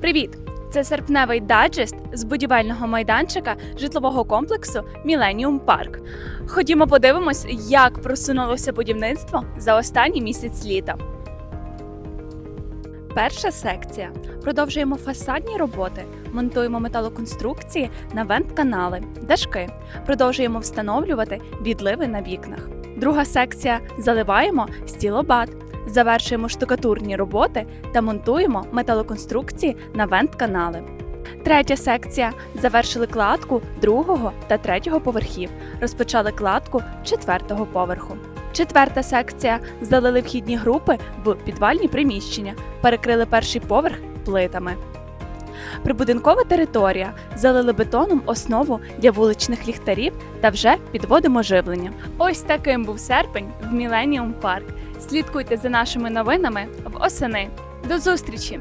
Привіт! Це серпневий даджест з будівельного майданчика житлового комплексу Міленіум Парк. Ходімо подивимось, як просунулося будівництво за останній місяць літа. Перша секція. Продовжуємо фасадні роботи, монтуємо металоконструкції на вент-канали, дашки. Продовжуємо встановлювати відливи на вікнах. Друга секція заливаємо стілобат. Завершуємо штукатурні роботи та монтуємо металоконструкції на вент-канали. Третя секція завершили кладку другого та третього поверхів. Розпочали кладку четвертого поверху. Четверта секція залили вхідні групи в підвальні приміщення, перекрили перший поверх плитами. Прибудинкова територія залили бетоном основу для вуличних ліхтарів та вже підводимо живлення. Ось таким був серпень в Міленіум Парк. Слідкуйте за нашими новинами в осени. До зустрічі!